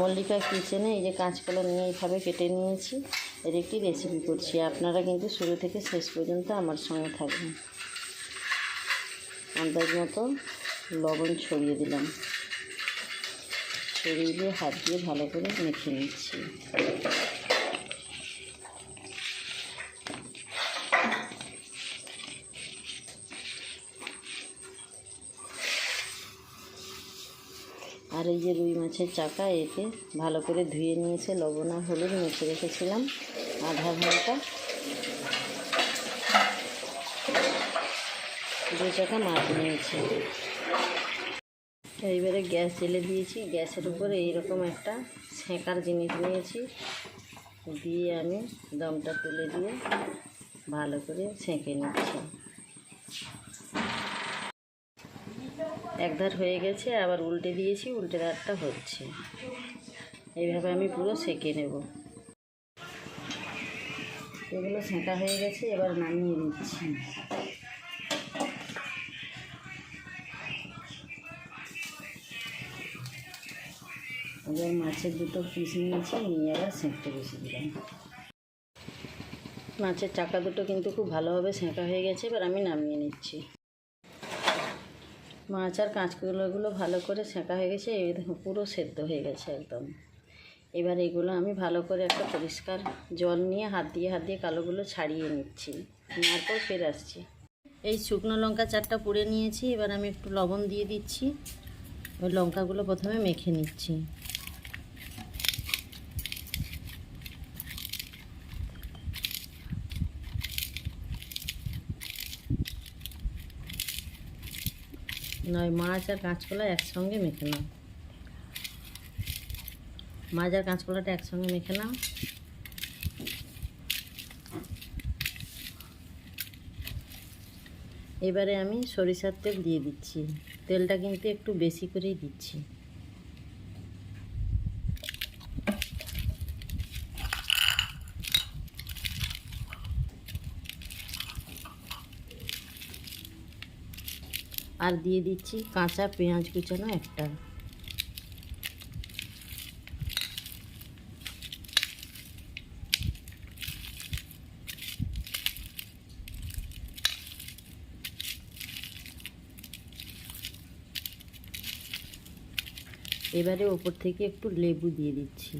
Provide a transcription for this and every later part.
মল্লিকা কিচেনে এই যে কাঁচকলা নিয়ে এইভাবে কেটে নিয়েছি। এর একটি রেসিপি করছি। আপনারা কিন্তু শুরু থেকে শেষ পর্যন্ত আমার সঙ্গে থাকবেন। আন্দাজ মতো লবণ ছড়িয়ে দিলাম। ছড়িয়ে দিয়ে হাত দিয়ে ভালো করে মেখে নিচ্ছি। আর এই যে রুই মাছের চাকা এতে ভালো করে ধুয়ে নিয়েছে, লবণ আর হলুদ মেখে রেখেছিলাম, আধা ঘণ্টা। দু চাকা মাছ নিয়েছি। এইবারে গ্যাস জেলে দিয়েছি, গ্যাসের উপরে এইরকম একটা সেঁকার জিনিস নিয়েছি। দিয়ে আমি দমটা তুলে দিয়ে ভালো করে সেঁকে নিচ্ছি। এক ধার হয়ে গেছে, আবার উল্টে দিয়েছি, উল্টে ধারটা হচ্ছে। এইভাবে আমি পুরো সেঁকে নেব। এগুলো সেঁকা হয়ে গেছে, এবার নামিয়ে নিচ্ছি। এবার মাছের দুটো পিস নিয়েছি, নিয়ে আবার সেঁকতে বসে দিলাম। মাছের চাকা দুটো কিন্তু খুব ভালোভাবে সেঁকা হয়ে গেছে, এবার আমি নামিয়ে নিচ্ছি। মাছ আর কাঁচকলাগুলো ভালো করে সেঁকা হয়ে গেছে, এই দেখো পুরো সেদ্ধ হয়ে গেছে একদম। এবার এগুলো আমি ভালো করে একটা পরিষ্কার জল নিয়ে হাত দিয়ে হাত দিয়ে কালোগুলো ছাড়িয়ে নিচ্ছি। নেওয়ার পর ফের আসছি। এই শুকনো লঙ্কা চারটা পুড়ে নিয়েছি, এবার আমি একটু লবণ দিয়ে দিচ্ছি। ওই লঙ্কাগুলো প্রথমে মেখে নিচ্ছি। নয়, মাছ আর কাঁচকলা একসঙ্গে মেখে নাও। মাছ আর কাঁচকলাটা একসঙ্গে মেখে নাও। এবারে আমি সরিষার তেল দিয়ে দিচ্ছি। তেলটা কিন্তু একটু বেশি করেই দিচ্ছি। আর দিয়ে দিচ্ছি কাঁচা পেঁয়াজ কুচানো একটা। এবারে ওপর থেকে একটু লেবু দিয়ে দিচ্ছি।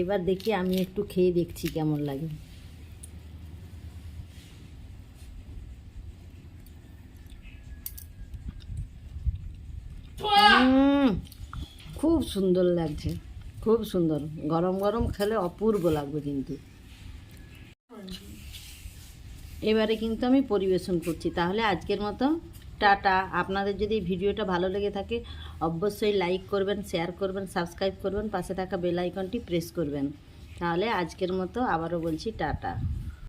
এবার দেখি আমি একটু খেয়ে দেখছি কেমন লাগে। খুব সুন্দর লাগছে খুব সুন্দর। গরম গরম খেলে অপূর্ব লাগবে কিন্তু। এবারে কিন্তু আমি পরিবেশন করছি তাহলে আজকের মতো টাটা। আপনাদের যদি ভিডিওটা ভালো লেগে থাকে, অবশ্যই লাইক করবেন, শেয়ার করবেন, সাবস্ক্রাইব করবেন, পাশে থাকা বেল আইকনটি প্রেস করবেন। তাহলে আজকের মতো আবারও বলছি টাটা।